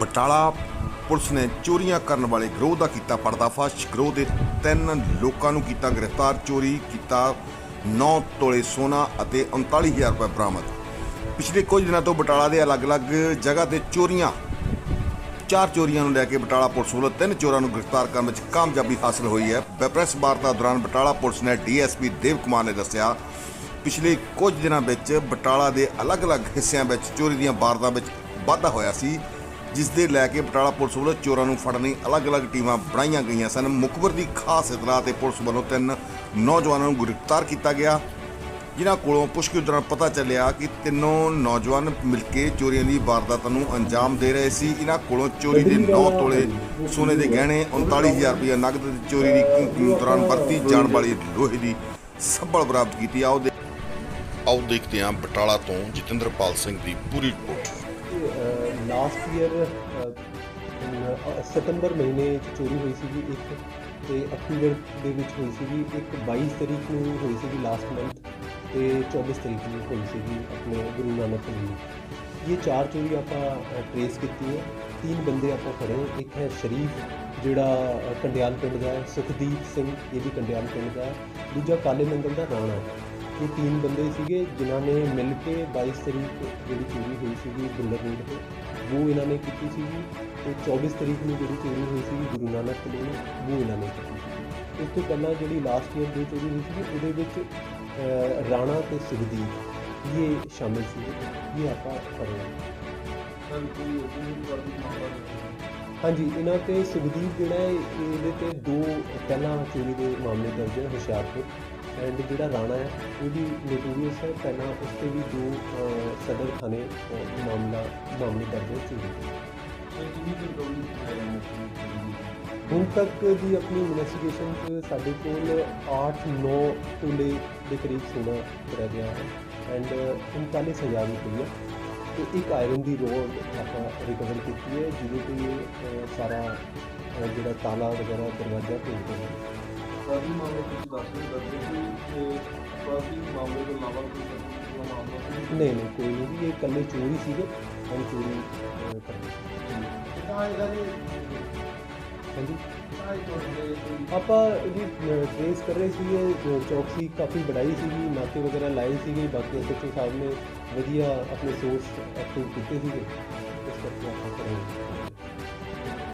Batala police ਨੇ ਚੋਰੀਆਂ ਕਰਨ ਵਾਲੇ ਗਰੋਹ ਦਾ ਕੀਤਾ ਪਰਦਾਫਾਸ਼। ਗਰੋਹ ਦੇ ਤਿੰਨ ਲੋਕਾਂ ਨੂੰ ਕੀਤਾ ਗ੍ਰਿਫਤਾਰ, ਚੋਰੀ ਕੀਤਾ 9 ਤੋਲੇ ਸੋਨਾ ਅਤੇ 39000 ਰੁਪਏ ਬਰਾਮਦ। ਪਿਛਲੇ ਕੁਝ ਦਿਨਾਂ ਤੋਂ ਬਟਾਲਾ ਦੇ ਅਲੱਗ-ਅਲੱਗ ਜਗ੍ਹਾ ਤੇ ਚੋਰੀਆਂ, ਚਾਰ ਚੋਰੀਆਂ ਨੂੰ ਲੈ ਕੇ ਬਟਾਲਾ ਪੁਲਿਸ ਵੱਲੋਂ ਤਿੰਨ ਚੋਰਾਂ ਨੂੰ ਗ੍ਰਿਫਤਾਰ ਕਰਨ ਵਿੱਚ ਕਾਮਯਾਬੀ ਹਾਸਲ ਹੋਈ ਹੈ। ਪ੍ਰੈਸ ਵਾਰਤਾ ਦੌਰਾਨ ਬਟਾਲਾ ਪੁਲਿਸ ਨੇ ਡੀਐਸਪੀ ਦੇਵ ਕੁਮਾਰ ਨੇ ਦੱਸਿਆ, ਪਿਛਲੇ ਕੁਝ ਦਿਨਾਂ ਵਿੱਚ ਬਟਾਲਾ ਦੇ ਅਲੱਗ-ਅਲੱਗ ਹਿੱਸਿਆਂ ਵਿੱਚ ਚੋਰੀ ਦੀਆਂ ਵਾਰਦਾਤਾਂ ਵਿੱਚ ਵਾਧਾ ਹੋਇਆ ਸੀ। ਜਿਸ ਦੇ ਲੈ ਕੇ ਬਟਾਲਾ ਪੁਲਿਸ ਵੱਲੋਂ ਚੋਰਾਂ ਨੂੰ ਫੜਨ ਲਈ ਅਲੱਗ-ਅਲੱਗ ਟੀਮਾਂ ਬਣਾਈਆਂ ਗਈਆਂ ਸਨ। ਮੁਖਬਰ ਦੀ ਖਾਸ ਇਤਲਾਹ ਤੇ ਪੁਲਿਸ ਵੱਲੋਂ ਤਿੰਨ ਨੌਜਵਾਨਾਂ ਨੂੰ ਗ੍ਰਿਫਤਾਰ ਕੀਤਾ ਗਿਆ। ਜਿਨ੍ਹਾਂ ਕੋਲੋਂ ਪੁੱਛਗਿੱਛ ਦੌਰਾਨ ਪਤਾ ਚੱਲਿਆ ਕਿ ਤਿੰਨੋਂ ਨੌਜਵਾਨ ਮਿਲ ਕੇ ਚੋਰੀਆਂ ਦੀ ਵਾਰਦਾਤਾਂ ਨੂੰ ਅੰਜਾਮ ਦੇ ਰਹੇ ਸੀ। ਇਹਨਾਂ ਕੋਲੋਂ ਚੋਰੀ ਦੇ 9 ਤੋਲੇ ਸੋਨੇ ਦੇ ਗਹਿਣੇ 39000 ਰੁਪਏ ਨਗਦ ਤੇ ਚੋਰੀ ਦੀ ਦੌਰਾਨ ਵਰਤੀ ਜਾਣ ਵਾਲੀ ਲੋਹੇ ਦੀ ਸੱਬਲ ਬਰਾਮਦ ਕੀਤੀ। ਆਓ ਆਓ ਦੇਖਦੇ ਹਾਂ ਬਟਾਲਾ ਤੋਂ ਜਤਿੰਦਰਪਾਲ ਸਿੰਘ ਦੀ ਪੂਰੀ ਰਿਪੋਰਟ। ਲਾਸਟ ਈਅਰ ਸਤੰਬਰ ਮਹੀਨੇ 'ਚ ਚੋਰੀ ਹੋਈ ਸੀਗੀ ਇੱਕ ਤੇ ਅਕਤੂਬਰ ਦੇ ਵਿੱਚ ਹੋਈ ਸੀਗੀ ਇੱਕ 22 ਤਰੀਕ ਨੂੰ ਹੋਈ ਸੀਗੀ ਲਾਸਟ ਮੰਥ ਤੇ 24 ਤਰੀਕ ਨੂੰ ਹੋਈ ਸੀਗੀ ਆਪਣੇ ਗੁਰੂ ਨਾਨਕ ਕਲੋਨੀ ਇਹ ਚਾਰ ਚੋਰੀ ਆਪਾਂ ਟ੍ਰੇਸ ਕੀਤੀ ਹੈ। ਤਿੰਨ ਬੰਦੇ ਆਪਾਂ ਫੜੇ ਇੱਕ ਹੈ ਸ਼ਰੀਫ, ਜਿਹੜਾ ਕੰਡਿਆਲ ਪਿੰਡ ਦਾ ਹੈ। ਸੁਖਦੀਪ ਸਿੰਘ, ਇਹ ਵੀ ਕੰਡਿਆਲ ਪਿੰਡ ਦਾ ਦੂਜਾ ਕਾਲੇ ਮੰਗਲ ਦਾ ਰਾਣਾ ਇਹ ਤਿੰਨ ਬੰਦੇ ਸੀਗੇ ਜਿਨ੍ਹਾਂ ਨੇ ਮਿਲ ਕੇ 22 ਤਰੀਕ ਜਿਹੜੀ ਚੋਰੀ ਹੋਈ ਸੀਗੀ ਬੁੱਲਰ ਰੋਡ ਤੇ ਉਹ ਇਹਨਾਂ ਨੇ ਕੀਤੀ ਸੀਗੀ ਤੇ 24 ਤਰੀਕ ਨੂੰ ਜਿਹੜੀ ਚੋਰੀ ਹੋਈ ਸੀਗੀ ਗੁਰੂ ਨਾਨਕ ਕਲੋਨੀ ਉਹ ਇਹਨਾਂ ਨੇ ਕੀਤੀ ਸੀ ਇਸ ਤੋਂ ਪਹਿਲਾਂ ਜਿਹੜੀ ਲਾਸਟ ਈਅਰ ਦੀ ਚੋਰੀ ਹੋਈ ਸੀਗੀ ਉਹਦੇ ਵਿੱਚ ਰਾਣਾ ਤੇ ਸੁਖਦੀਪ ਇਹ ਸ਼ਾਮਿਲ ਸੀ ਇਹ ਆਪਾਂ ਹਾਂ। ਹਾਂਜੀ ਇਹਨਾਂ ਤੇ ਸੁਖਦੀਪ ਜਿਹੜਾ ਹੈ ਇਹਦੇ ਤੇ ਦੋ ਪਹਿਲਾਂ ਚੋਰੀ ਦੇ ਮਾਮਲੇ ਦਰਜ ਹੈ ਹੁਸ਼ਿਆਰਪੁਰ। ਐਂਡ ਜਿਹੜਾ ਰਾਣਾ ਹੈ ਉਹ ਵੀ ਨੋਟੋਰੀਅਸ ਹੈ ਪਹਿਲਾਂ ਉਸ ਤੇ ਵੀ ਦੋ ਸਦਰ ਥਾਣੇ ਮਾਮਲਾ ਮਾਮਲੇ ਦਰਜ ਹੈ ਚੋਰੀ ਹੁਣ ਤੱਕ ਦੀ ਆਪਣੀ ਇਨਵੈਸਟੀਗੇਸ਼ਨ 'ਚ ਸਾਡੇ ਕੋਲ 8-9 ਤੋਲੇ ਦੇ ਕਰੀਬ ਸੋਨਾ ਕਰਿਆ ਗਿਆ ਹੈ। ਐਂਡ 39000 ਰੁਪਏ ਤੇ ਇੱਕ ਆਇਰਨ ਦੀ ਰੋਡ ਆਪਾਂ ਰਿਕਵਰ ਕੀਤੀ ਹੈ ਜਿਹਦੇ ਤੇ ਇਹ, ਸਾਰਾ ਜਿਹੜਾ ਤਾਲਾ ਵਗੈਰਾ ਦਰਵਾਜ਼ਾ ਭੇਜਦੇ ਨੇ ਸਾਰੀ ਮਾਮਲੇ ਤੁਸੀਂ ਦੱਸ ਰਹੇ ਦੱਸਦੇ ਕਿ ਬਾਕੀ ਮਾਮਲੇ ਤੋਂ ਇਲਾਵਾ ਕੋਈ ਹੋਰ ਮਾਮਲਾ ਕੋਈ ਨਹੀਂ ਨਹੀਂ ਕੋਈ ਨਹੀਂ ਜੀ ਇਹ ਇਕੱਲੇ ਚੋਰੀ ਸੀਗੇ ਹਮ ਚੋਰੀ ਅਹ, ਕਰਦੇ ਕਿਦਾਂ ਇਹਦਾ ਜੀ ਹਾਂਜੀ ਕਿਦਾਂ ਇਹ ਤੁਹਾਡੇ ਕੋਈ ਆਪਾਂ ਇਹਦੀ ਟ੍ਰੇਸ ਕਰ ਰਹੇ ਸੀਗੇ ਜੋ ਚੌਕਸੀ ਕਾਫੀ ਬੜਾਈ ਸੀਗੀ ਨਾਕੇ ਵਗੈਰਾ ਲਾਏ ਸੀਗੇ ਬਾਕੀ